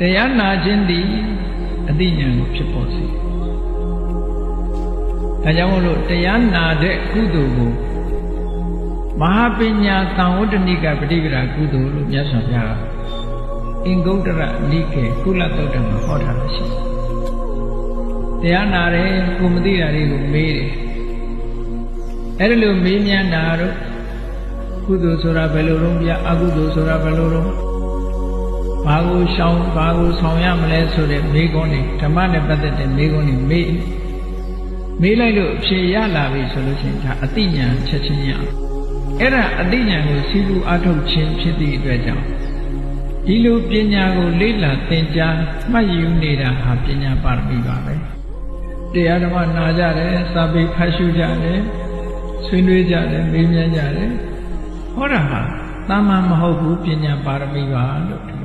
တရားနာခြင်းသည်အသိဉာဏ်ကိုဖြစ်ပေါ်စေဒါကြောင့်မို့လို့တရားနာတဲ့ကုသိုလ်ကိုမဟာပညာသံဝတ္တနိကပฏิပဒါကုသိုလ်လို့မြတ်စွာဘုရားအင်္ဂုတ္တရနိကေကုလသုတ်တံမှာဟောထားလို့ရှိတယ်တရားနာတယ်ကိုမသိတာတွေကိုမေးတယ်အဲ့ဒါလို့မေးမြန်းတာတော့ကုသိုလ်ဆိုတာဘယ်လိုလုပ်ပြအကုသိုလ်ဆိုတာဘယ်လိုလုပ် ဘာကိုရှောင်ဘာကိုဆောင်ရမလဲဆိုတဲ့မေးခွန်းတွေဓမ္မနဲ့ပတ်သက်တဲ့မေးခွန်းတွေမေးမေးလိုက်လို့အဖြေရလာပြီဆိုလို့ရှိရင်ဒါအတိညာချက်ချင်းရအဲ့ဒါအတိညာကိုစီးပူအထုတ်ခြင်းဖြစ်သည့်အတွက်ကြောင့်ဒီလိုပညာကိုလေ့လာသင်ကြားမှတ်ယူနေတာဟာပညာပါရမီပါပဲတရားဓမ္မနာကြတယ်စာပေဖတ်ရှုကြတယ်ဆွေးနွေးကြတယ်မေးမြန်းကြတယ်ဟောတာဟာတာမန်မဟုတ်ဘူးပညာပါရမီပါလို့